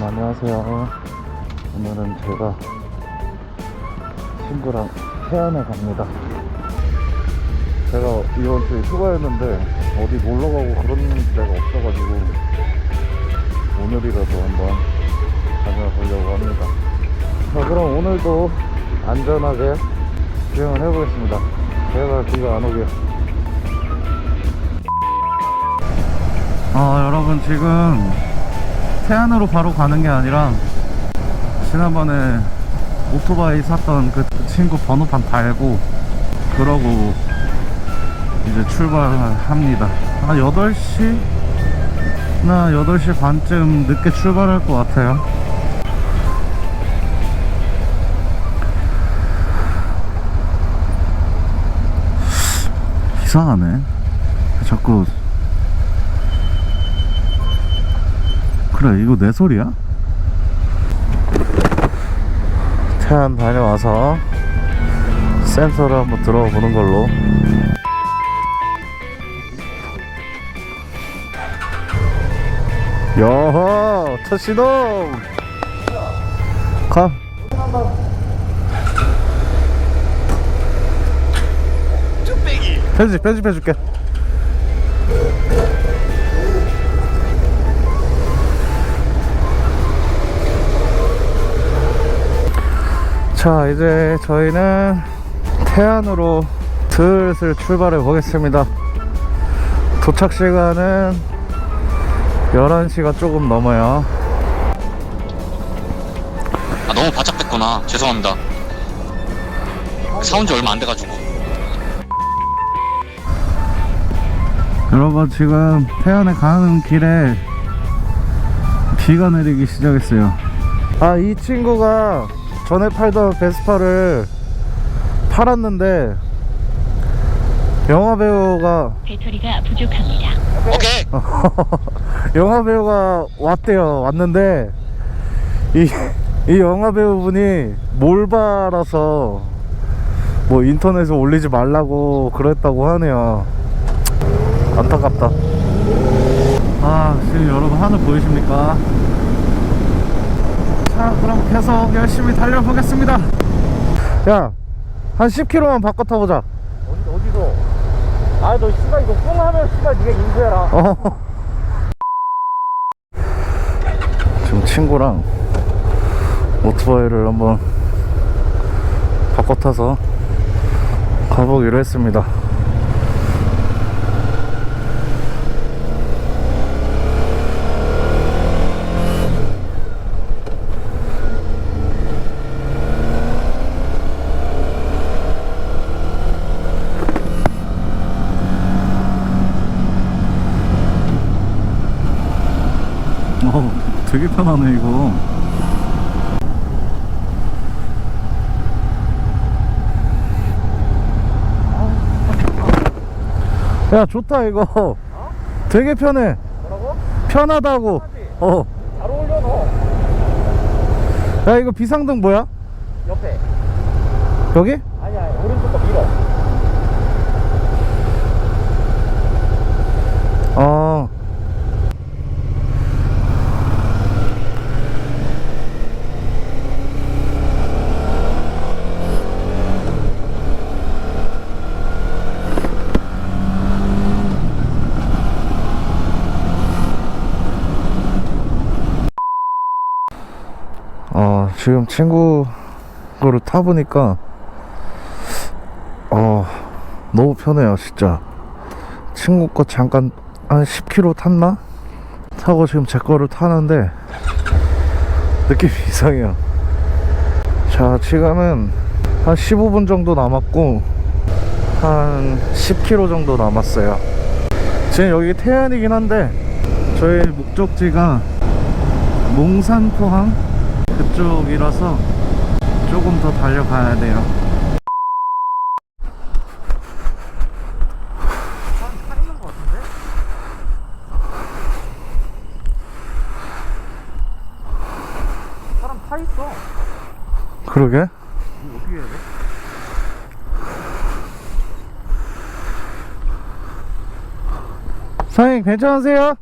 여러분 안녕하세요. 오늘은 제가 친구랑 해안에 갑니다. 제가 이번 주에 휴가였는데 어디 놀러 가고 그런 데가 없어가지고 오늘이라도 한번 다녀보려고 합니다. 자 그럼 오늘도 안전하게 주행을 해보겠습니다. 제발 비가 안 오게. 아 여러분 지금 태안으로 바로 가는 게 아니라 지난번에 오토바이 샀던 그 친구 번호판 달고 그러고 이제 출발합니다. 한 8시 나 8시 반쯤 늦게 출발할 것 같아요. 이상하네. 자꾸 그래 이거 내 소리야? 태안 다녀와서 센터를 한번 들어가 보는 걸로. 여호 첫 시동! 가 편집 편집해줄게 자 이제 저희는 태안으로 슬슬 출발해 보겠습니다. 도착 시간은 11시가 조금 넘어요. 아 너무 바짝 됐구나. 죄송합니다. 사온 지 얼마 안 돼가지고. 여러분 지금 태안에 가는 길에 비가 내리기 시작했어요. 아 이 친구가 전에 팔던 베스파를 팔았는데 영화 배우가 배터리가 부족합니다. 오케이. 영화 배우가 왔대요. 왔는데 이, 이 영화 배우분이 몰바라서 뭐 인터넷에 올리지 말라고 그랬다고 하네요. 안타깝다. 아 지금 여러분 하늘 보이십니까? 자 그럼 계속 열심히 달려보겠습니다 야한 10km만 바꿔 타보자 어디, 어디서? 아, 너 씨발 이거 뽕 하면 씨발 니가 인수해라. 어. 지금 친구랑 오토바이를 한번 바꿔 타서 가보기로 했습니다. 어, 편하네 이거. 야 좋다 이거. 되게 편해. 뭐라고? 편하다고. 어. 잘 어울려, 너. 야 이거 비상등 뭐야? 옆에. 여기? 아니야, 오른쪽 거 밀어. 어. 어, 지금 친구 거를 타보니까, 어, 너무 편해요, 진짜. 친구 거 잠깐 한 10km 탔나? 타고 지금 제 거를 타는데 느낌이 이상해요. 자, 지금은 한 15분 정도 남았고 한 10km 정도 남았어요. 지금 여기 태안이긴 한데 저희 목적지가 몽산 포항 그쪽이라서 조금 더 달려가야 돼요. 그러게? 이거 어떻게 해야 돼? 사장님 괜찮으세요?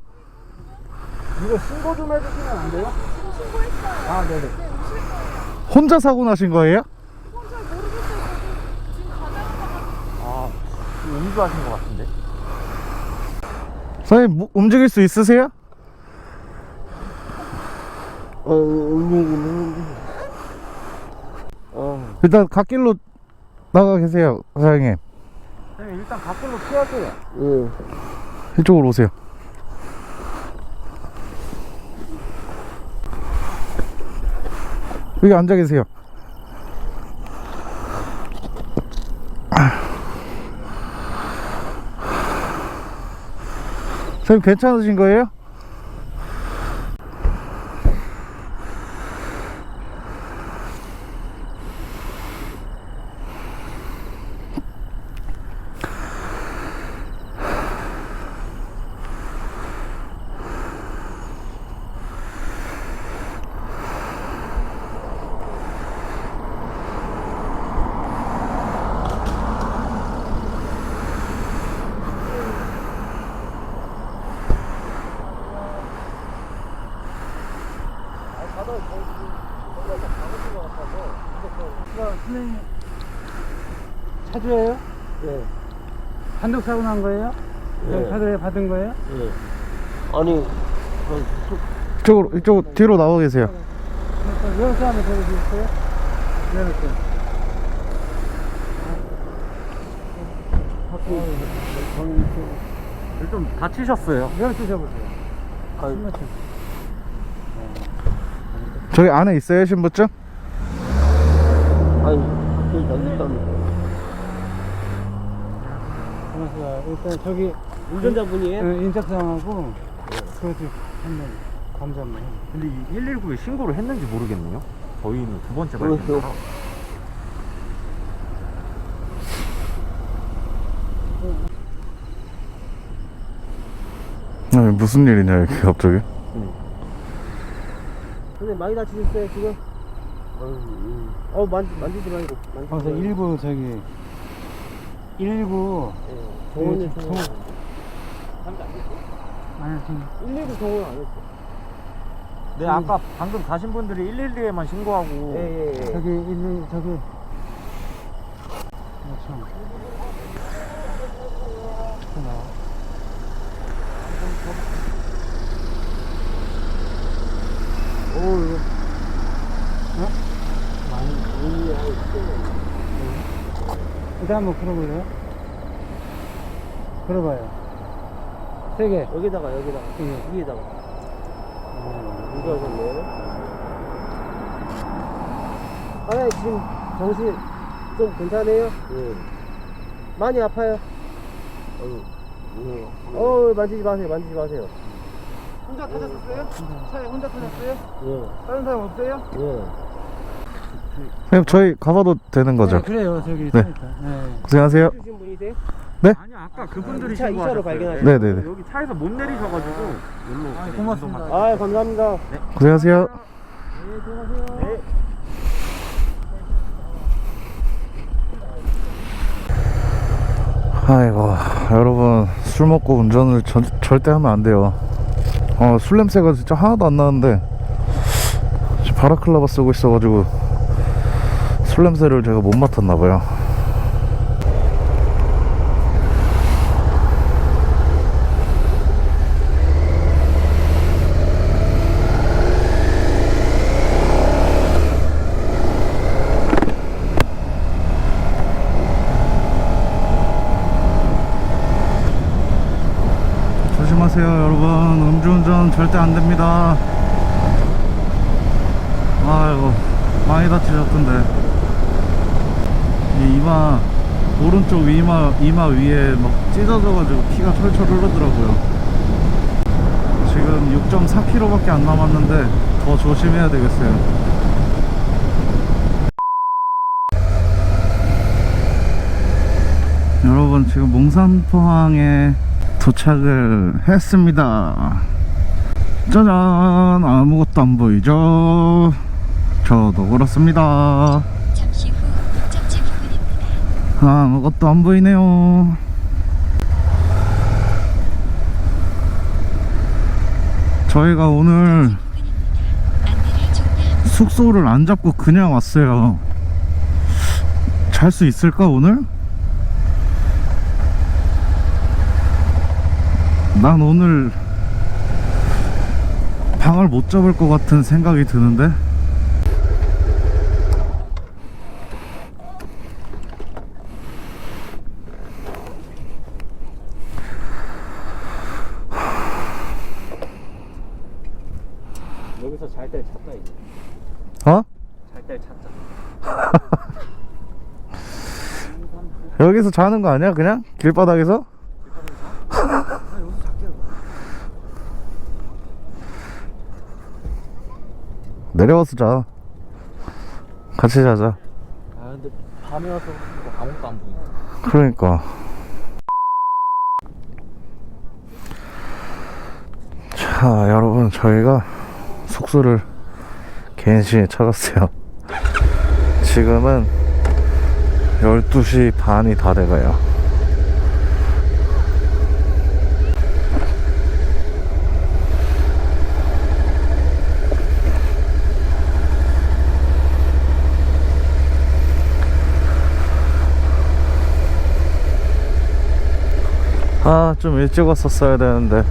이거 신고 좀 해주시면 안 돼요? 신고했어요. 아, 네네. 네, 오실 거예요. 혼자 사고 나신 거예요? 그건 잘 모르겠어요. 저도 지금 가자마자 아, 음주하신 것 같은데. 선생님 무- 움직일 수 있으세요? 어, 음, 어. 일단 갓길로 나가 계세요 사장님 선생님, 일단 밖으로 피하세요. 예. 이쪽으로 오세요 여기 앉아 계세요 선생님 괜찮으신 거예요? 선생님, 차주예요? 네. 단독 사고 난 거예요? 네. 카드 받은 거예요? 예. 아니, 이쪽으로 이쪽 뒤로 나와 계세요 열쇠 한번 들어주세요. 열쇠. 좀 다치셨어요. 줘보세요. 신분증. 저기 안에 있어요 신분증? 아니, 그 연습단 고맙습니다. 일단 저기 운전자분이에요? 어, 인적사항하고 그것도 한번 감사 한번 해요. 근데 이 119에 신고를 했는지 모르겠네요. 저희는 두 번째 그렇죠. 발견이라. 아니, 무슨 일이냐 이렇게 갑자기 선생님 많이 다치셨어요, 지금? 어, 만지, 만지지 말고. 만지지 거기서 말고. 일부 저기 일부 예. 정원을 그 정원. 아니 지금 119 정원 안 했어. 네, 아까 방금 가신 분들이 112에만 신고하고 예, 예, 예. 저기 일 저기 어, 참. 오, 이거. 어? 많이 이, 아이, 일단 한번 풀어볼래요? 풀어봐요. 세게. 여기다가, 여기다가. 예. 위에다가. 어, 이거 하셨네요. 아, 지금 정신 좀 괜찮아요? 예. 많이 아파요? 예. 어, 만지지 마세요, 만지지 마세요. 혼자 타셨어요? 차에 혼자 타셨어요? 예, 다른 사람 없어요? 예. 선생님 저희 가봐도 되는 거죠? 네, 그래요. 저기 네. 차 있다. 네. 고생하세요 주신 분이세요? 아니 아까 그분들이 이 차, 이 신고하셨어요. 차로 발견하신 네, 네, 네. 여기 차에서 못 내리셔가지고 여기로 아, 네, 고맙습니다. 아, 감사합니다. 고생하세요 네. 아이고 여러분 술 먹고 운전을 전- 절대 하면 안 돼요 어, 술 냄새가 진짜 하나도 안 나는데 지금 바라클라바 쓰고 있어가지고 술 냄새를 제가 못 맡았나봐요. 조심하세요 여러분. 음주운전 절대 안 됩니다. 아이고 많이 다치셨던데 이 이마 오른쪽 이마 이마 위에 막 찢어져가지고 피가 철철 흐르더라고요. 지금 6.4km밖에 안 남았는데 더 조심해야 되겠어요. 여러분 지금 몽산포항에 도착을 했습니다. 짜잔! 아무것도 안 보이죠? 저도 그렇습니다 부근입니다. 아무것도 안 보이네요 저희가 오늘 숙소를 안 잡고 그냥 왔어요. 잘 수 있을까 오늘? 난 오늘 방을 못 잡을 것 같은 생각이 드는데 여기서 잘때 찾다 이제? 어? 잘때 찾자. 여기서 자는 거 아니야 그냥? 길바닥에서? 아 여기서 잘게요 내려와서 자. 같이 자자. 아 근데 밤에 와서 아무것도 안 보이네. 그러니까. 자 여러분 저희가 숙소를 갠시에 찾았어요. 지금은 12시 반이 다 돼가요. 아 좀 일찍 왔었어야 되는데